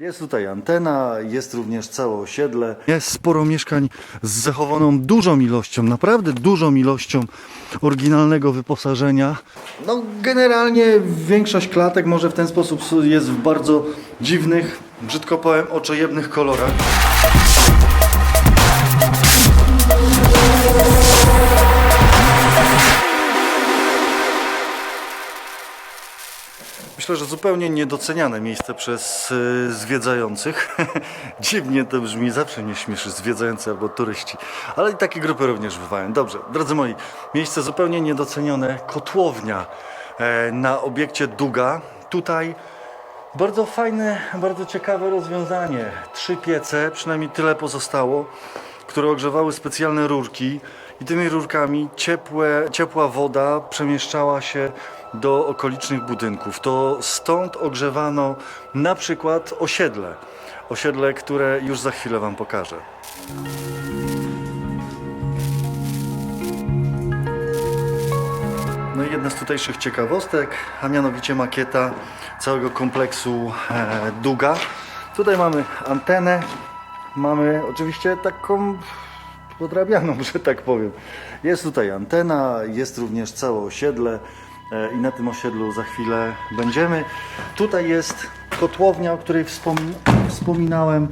Jest tutaj antena, jest również całe osiedle. Jest sporo mieszkań z zachowaną dużą ilością, naprawdę dużą ilością oryginalnego wyposażenia. No generalnie większość klatek może w ten sposób jest w bardzo dziwnych, brzydko powiem, oczojebnych kolorach. Myślę, że zupełnie niedoceniane miejsce przez y, zwiedzających. Dziwnie to brzmi, zawsze mnie śmieszy zwiedzający albo turyści, ale i takie grupy również bywają. Dobrze, drodzy moi, miejsce zupełnie niedocenione, kotłownia e, na obiekcie Duga. Tutaj bardzo fajne, bardzo ciekawe rozwiązanie. Trzy piece, przynajmniej tyle pozostało, które ogrzewały specjalne rurki i tymi rurkami ciepłe, ciepła woda przemieszczała się do okolicznych budynków. To stąd ogrzewano na przykład osiedle. Osiedle, które już za chwilę Wam pokażę. No i jedna z tutejszych ciekawostek, a mianowicie makieta całego kompleksu e, Duga. Tutaj mamy antenę, mamy oczywiście taką podrabianą, że tak powiem. Jest tutaj antena, jest również całe osiedle e, i na tym osiedlu za chwilę będziemy. Tutaj jest kotłownia, o której wspomin wspominałem.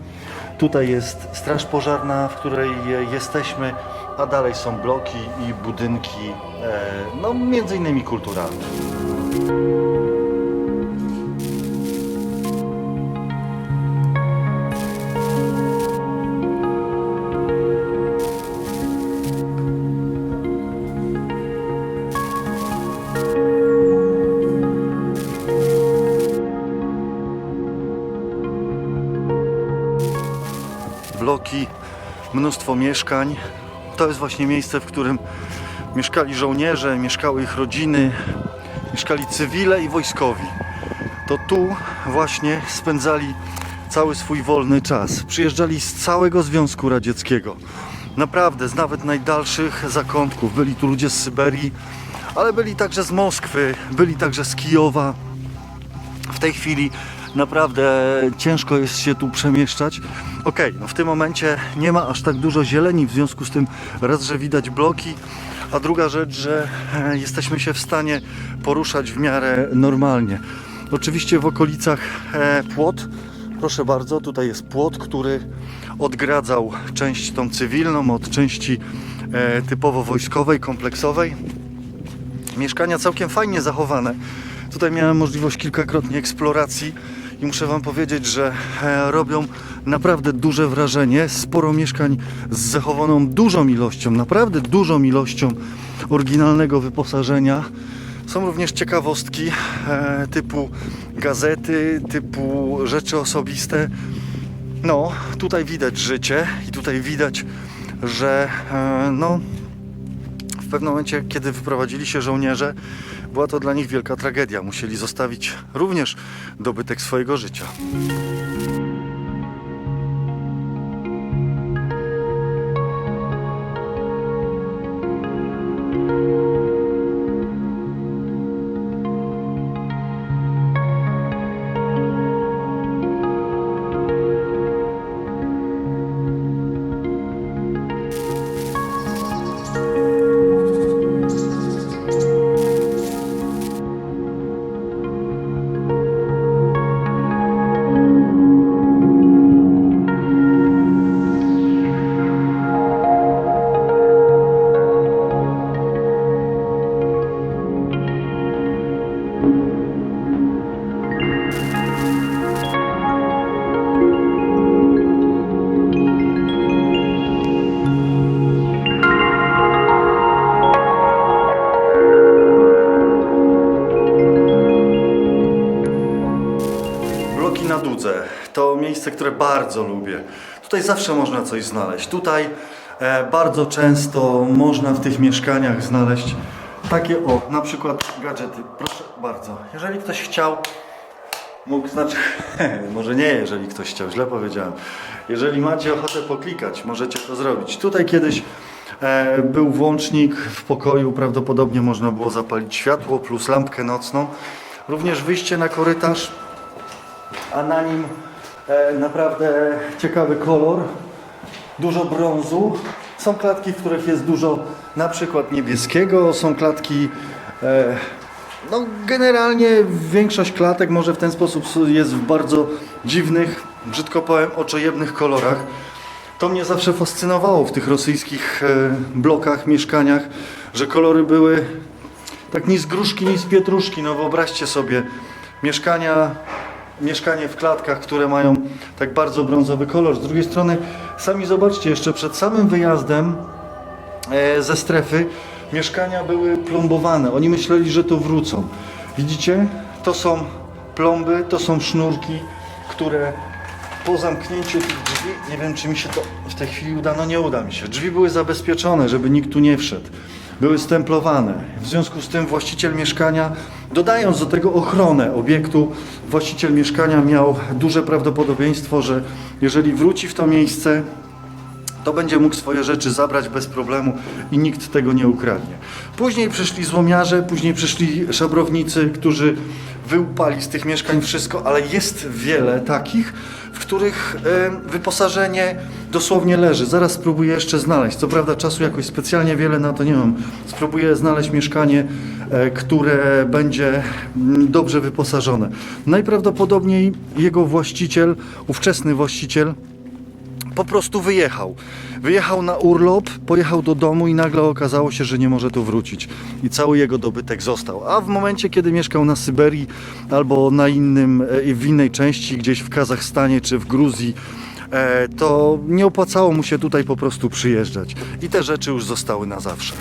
Tutaj jest straż pożarna, w której jesteśmy, a dalej są bloki i budynki, e, no między innymi kulturalne. Bloki, mnóstwo mieszkań. To jest właśnie miejsce, w którym mieszkali żołnierze, mieszkały ich rodziny, mieszkali cywile i wojskowi. To tu właśnie spędzali cały swój wolny czas. Przyjeżdżali z całego Związku Radzieckiego. Naprawdę, z nawet najdalszych zakątków. Byli tu ludzie z Syberii, ale byli także z Moskwy, byli także z Kijowa, w tej chwili naprawdę ciężko jest się tu przemieszczać. Okej, no w tym momencie nie ma aż tak dużo zieleni, w związku z tym raz, że widać bloki, a druga rzecz, że e, jesteśmy się w stanie poruszać w miarę normalnie. Oczywiście w okolicach e, płot, proszę bardzo, tutaj jest płot, który odgradzał część tą cywilną od części e, typowo wojskowej, kompleksowej mieszkania całkiem fajnie zachowane. Tutaj miałem możliwość kilkakrotnie eksploracji i muszę Wam powiedzieć, że e, robią naprawdę duże wrażenie. Sporo mieszkań z zachowaną dużą ilością, naprawdę dużą ilością oryginalnego wyposażenia. Są również ciekawostki e, typu gazety, typu rzeczy osobiste. No, tutaj widać życie i tutaj widać, że e, no, pewnym momencie, kiedy wyprowadzili się żołnierze, była to dla nich wielka tragedia. Musieli zostawić również dobytek swojego życia. To miejsce, które bardzo lubię. Tutaj zawsze można coś znaleźć. Tutaj e, bardzo często można w tych mieszkaniach znaleźć takie o, na przykład gadżety. Proszę bardzo. Jeżeli ktoś chciał, mógł, znaczy, może nie, jeżeli ktoś chciał, źle powiedziałem. Jeżeli macie ochotę poklikać, możecie to zrobić. Tutaj kiedyś e, był włącznik w pokoju, prawdopodobnie można było zapalić światło plus lampkę nocną. Również wyjście na korytarz a na nim E, naprawdę ciekawy kolor, dużo brązu. Są klatki, w których jest dużo na przykład niebieskiego, są klatki e, no generalnie większość klatek może w ten sposób jest w bardzo dziwnych, brzydko powiem, oczojebnych kolorach. To mnie zawsze fascynowało w tych rosyjskich e, blokach, mieszkaniach, że kolory były tak ni z gruszki, ni z pietruszki. No wyobraźcie sobie mieszkania, mieszkanie w klatkach, które mają tak bardzo brązowy kolor. Z drugiej strony, sami zobaczcie, jeszcze przed samym wyjazdem e, ze strefy mieszkania były plombowane. Oni myśleli, że to wrócą. Widzicie? To są plomby, to są sznurki, które po zamknięciu tych drzwi, nie wiem czy mi się to w tej chwili uda, no nie uda mi się. Drzwi były zabezpieczone, żeby nikt tu nie wszedł. Były stemplowane. W związku z tym właściciel mieszkania, dodając do tego ochronę obiektu, właściciel mieszkania miał duże prawdopodobieństwo, że jeżeli wróci w to miejsce, to będzie mógł swoje rzeczy zabrać bez problemu i nikt tego nie ukradnie. Później przyszli złomiarze, później przyszli szabrownicy, którzy wyłupali z tych mieszkań wszystko, ale jest wiele takich, w których e, wyposażenie dosłownie leży. Zaraz spróbuję jeszcze znaleźć. Co prawda czasu jakoś specjalnie wiele na to nie mam. Spróbuję znaleźć mieszkanie, e, które będzie mm, dobrze wyposażone. Najprawdopodobniej jego właściciel, ówczesny właściciel, po prostu wyjechał. Wyjechał na urlop, pojechał do domu i nagle okazało się, że nie może tu wrócić. I cały jego dobytek został. A w momencie, kiedy mieszkał na Syberii albo na innym, e, w innej części, gdzieś w Kazachstanie czy w Gruzji, e, to nie opłacało mu się tutaj po prostu przyjeżdżać. I te rzeczy już zostały na zawsze.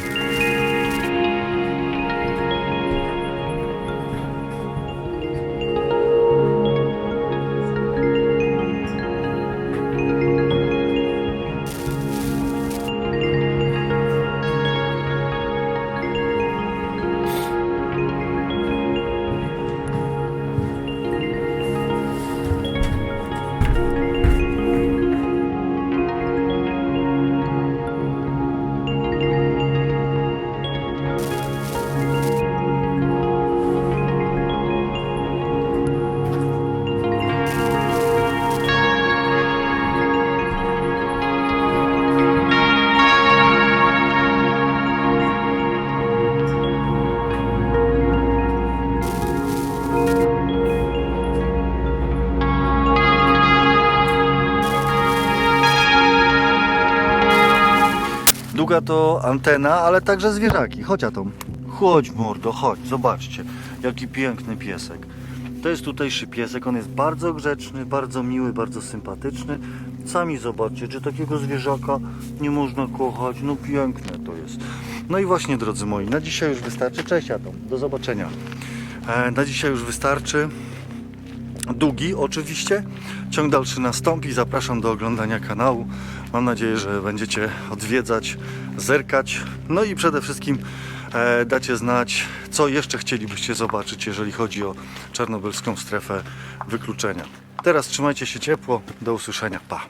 Długa to antena, ale także zwierzaki. Chodź Atom. Chodź mordo, chodź, zobaczcie. Jaki piękny piesek. To jest tutejszy piesek, on jest bardzo grzeczny, bardzo miły, bardzo sympatyczny. Sami zobaczcie, czy takiego zwierzaka nie można kochać. No piękne to jest. No i właśnie drodzy moi, na dzisiaj już wystarczy. Cześć Atom, do zobaczenia. E, na dzisiaj już wystarczy długi oczywiście. Ciąg dalszy nastąpi. Zapraszam do oglądania kanału. Mam nadzieję, że będziecie odwiedzać, zerkać. No i przede wszystkim e, dacie znać, co jeszcze chcielibyście zobaczyć, jeżeli chodzi o czarnobylską strefę wykluczenia. Teraz trzymajcie się ciepło. Do usłyszenia. Pa.